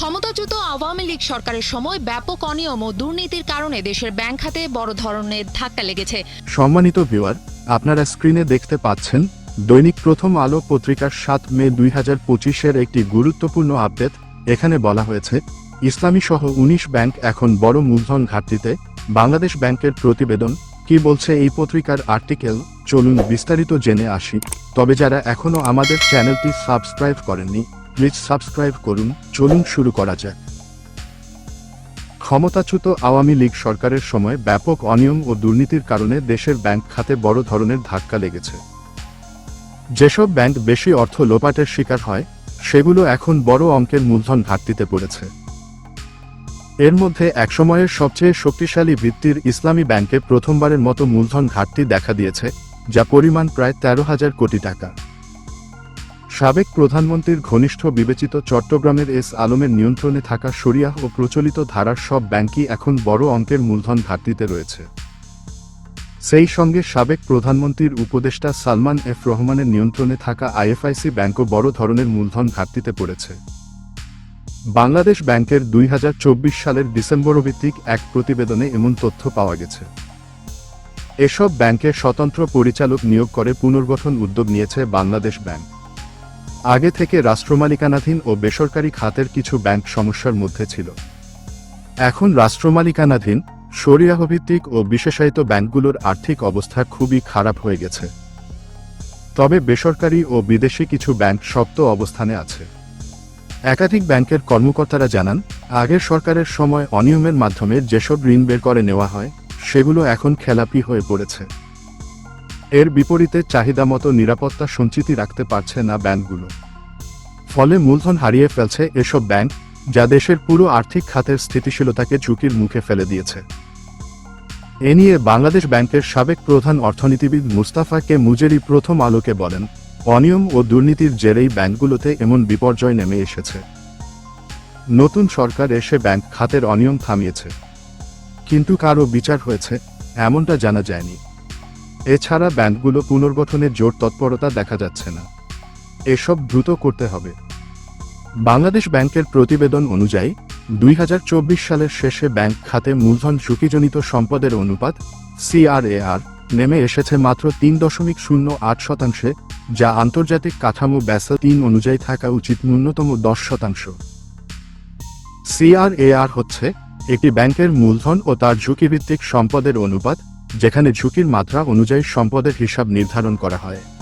ক্ষমতাচ্যুত আওয়ামী লীগ সরকারের সময় ব্যাপক অনিয়ম ও দুর্নীতির কারণে দেশের ব্যাংক খাতে বড় ধরনের ধাক্কা লেগেছে। সম্মানিত ভিউয়ার আপনারা স্ক্রিনে দেখতে পাচ্ছেন, দৈনিক প্রথম আলো পত্রিকার সাত মে দুই হাজার পঁচিশের একটি গুরুত্বপূর্ণ আপডেট। এখানে বলা হয়েছে, ইসলামী সহ উনিশ ব্যাংক এখন বড় মূলধন ঘাটতিতে। বাংলাদেশ ব্যাংকের প্রতিবেদন, কি বলছে এই পত্রিকার আর্টিকেল চলুন বিস্তারিত জেনে আসি। তবে যারা এখনও আমাদের চ্যানেলটি সাবস্ক্রাইব করেননি প্লিজ সাবস্ক্রাইব করুন, চলুন শুরু করা যাক। ক্ষমতাচ্যুত আওয়ামী লীগ সরকারের সময় ব্যাপক অনিয়ম ও দুর্নীতির কারণে দেশের ব্যাংক খাতে বড় ধরনের ধাক্কা লেগেছে। যেসব ব্যাংক বেশি অর্থ লোপাটের শিকার হয়, সেগুলো এখন বড় অঙ্কের মূলধন ঘাটতিতে পড়েছে। এর মধ্যে একসময়ের সবচেয়ে শক্তিশালী ভিত্তির ইসলামী ব্যাংকে প্রথমবারের মতো মূলধন ঘাটতি দেখা দিয়েছে, যা পরিমাণ প্রায় তেরো হাজার কোটি টাকা। সাবেক প্রধানমন্ত্রীর ঘনিষ্ঠ বিবেচিত চট্টগ্রামের এস আলমের নিয়ন্ত্রণে থাকা শরিয়াহ ও প্রচলিত ধারার সব ব্যাংকই এখন বড় অঙ্কের মূলধন ঘাটতিতে রয়েছে। সেই সঙ্গে সাবেক প্রধানমন্ত্রীর উপদেষ্টা সালমান এফ রহমানের নিয়ন্ত্রণে থাকা আইএফআইসি ব্যাংকও বড় ধরনের মূলধন ঘাটতিতে পড়েছে। বাংলাদেশ ব্যাংকের দুই হাজার চব্বিশ সালের ডিসেম্বর ভিত্তিক এক প্রতিবেদনে এমন তথ্য পাওয়া গেছে। এসব ব্যাংকের স্বতন্ত্র পরিচালক নিয়োগ করে পুনর্গঠন উদ্যোগ নিয়েছে বাংলাদেশ ব্যাংক। আগে থেকে রাষ্ট্রমালিকানাধীন ও বেসরকারি খাতের কিছু ব্যাংক সমস্যার মধ্যে ছিল। এখন রাষ্ট্রমালিকানাধীন সরিয়াহভিত্তিক ও বিশেষায়িত ব্যাংকগুলোর আর্থিক অবস্থা খুবই খারাপ হয়ে গেছে। তবে বেসরকারি ও বিদেশি কিছু ব্যাংক শক্ত অবস্থানে আছে। একাধিক ব্যাংকের কর্মকর্তারা জানান, আগের সরকারের সময় অনিয়মের মাধ্যমে যেসব ঋণ বের করে নেওয়া হয়, সেগুলো এখন খেলাপি হয়ে পড়েছে। এর বিপরীতে চাহিদা মতো নিরাপত্তা সঞ্চিতি রাখতে পারছে না ব্যাংকগুলো। ফলে মূলধন হারিয়ে ফেলছে এসব ব্যাংক, যা দেশের পুরো আর্থিক খাতের স্থিতিশীলতাকে ঝুঁকির মুখে ফেলে দিয়েছে। এ নিয়ে বাংলাদেশ ব্যাংকের সাবেক প্রধান অর্থনীতিবিদ মুস্তাফা কে মুজেরি প্রথম আলোকে বলেন, অনিয়ম ও দুর্নীতির জেরেই ব্যাংকগুলোতে এমন বিপর্যয় নেমে এসেছে। নতুন সরকার এসে ব্যাংক খাতের অনিয়ম থামিয়েছে। কিন্তু কারও বিচার হয়েছে, এমনটা জানা যায়নি। এছাড়া ব্যাংকগুলো পুনর্গঠনের জোর তৎপরতা দেখা যাচ্ছে না। এসব দ্রুত করতে হবে। বাংলাদেশ ব্যাংকের প্রতিবেদন অনুযায়ী, দুই হাজার চব্বিশ সালের শেষে ব্যাংক খাতে মূলধন ঝুঁকিজনিত সম্পদের অনুপাত, সিআরএআর, নেমে এসেছে মাত্র তিন দশমিক শূন্য আট শতাংশে, যা আন্তর্জাতিক কাঠামো ব্যাসা তিন অনুযায়ী থাকা উচিত ন্যূনতম দশ শতাংশ। সিআরএআর হচ্ছে, একটি ব্যাংকের মূলধন ও তার ঝুঁকিভিত্তিক সম্পদের অনুপাত যেখানে ঝুঁকির মাত্রা অনুযায়ী সম্পদের হিসাব নির্ধারণ করা হয়।